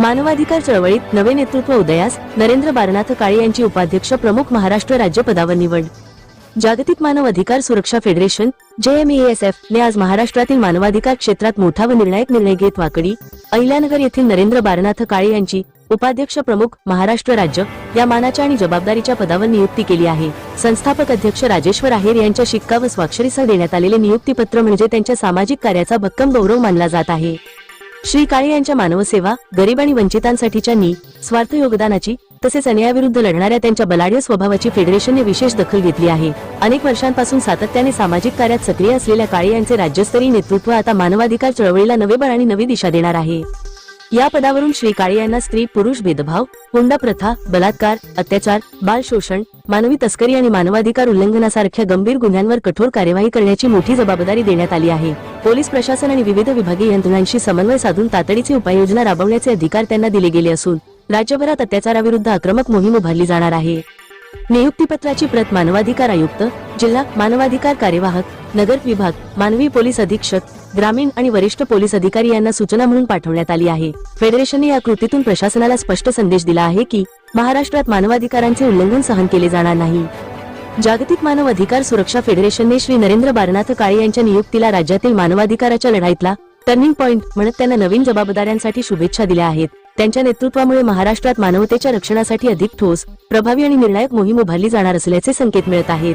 मानवाधिकार चळवळीत नवे नेतृत्व उदयास नरेंद्र बारनाथ काळे यांची उपाध्यक्ष प्रमुख महाराष्ट्र राज्य पदावर निवड. जागतिक मानव अधिकार सुरक्षा फेडरेशन जेएमएएसएफ ने आज महाराष्ट्रातील मानवाधिकार क्षेत्रात मोठा व निर्णायक निर्णय घेत वाकडी. अहिल्यानगर येथील नरेंद्र बारनाथ काळे यांची उपाध्यक्ष प्रमुख महाराष्ट्र राज्य या मानाच्या आणि जबाबदारीच्या पदावर नियुक्ती केली आहे. संस्थापक अध्यक्ष राजेश्वर आहेर यांच्या शिक्का व स्वाक्षरीसह देण्यात आलेले नियुक्तीपत्र म्हणजे त्यांच्या सामाजिक कार्याचा भक्कम गौरव मानला जात आहे. श्री काळे यांच्या मानवसेवा गरीब आणि वंचितांसाठीच्या नी स्वार्थ योगदानाची तसेच अन्यायाविरुद्ध लढणाऱ्या त्यांच्या बलाढ्य स्वभावाची फेडरेशनने विशेष दखल घेतली आहे. अनेक वर्षांपासून सातत्याने सामाजिक कार्यात सक्रिय असलेल्या काळे यांचे राज्यस्तरीय नेतृत्व आता मानवाधिकार चळवळीला नवे बळ आणि नवी दिशा देणार आहे. या पदावरून श्री काळे यांना स्त्री पुरुष भेदभाव हुंडा प्रथा बलात्कार अत्याचार बाल शोषण मानवी तस्करी आणि मानवाधिकार उल्लंघनासारख्या गंभीर गुन्ह्यांवर कठोर कार्यवाही करण्याची मोठी जबाबदारी देण्यात आली आहे. पोलीस प्रशासन आणि विविध विभागीय यंत्रणांशी समन्वय साधून तातडीची उपाययोजना राबवण्याचे अधिकार त्यांना दिले गेले असून राज्यभरात अत्याचाराविरुद्ध आक्रमक मोहीम उभारली जाणार आहे. नियुक्तीपत्राची प्रत मानवाधिकार आयुक्त जिल्हा मानवाधिकार कार्यवाहक नगर विभाग मानवी पोलीस अधीक्षक ग्रामीण आणि वरिष्ठ पोलीस अधिकारी यांना सूचना म्हणून पाठवण्यात आली आहे. फेडरेशनने या कृतीतून प्रशासनाला स्पष्ट संदेश दिला आहे की महाराष्ट्रात मानवाधिकारांचे उल्लंघन सहन केले जाणार नाही. जागतिक मानव अधिकार सुरक्षा फेडरेशनने श्री नरेंद्र बारनाथ काळे यांच्या नियुक्तीला राज्यातील मानवाधिकाराच्या लढाईतला टर्निंग पॉइंट म्हणत त्यांना नवीन जबाबदाऱ्यांसाठी शुभेच्छा दिल्या आहेत. त्यांच्या नेतृत्वामुळे महाराष्ट्रात मानवतेच्या रक्षणासाठी अधिक ठोस प्रभावी आणि निर्णायक मोहीम उभारली जाणार असल्याचे संकेत मिळत आहेत.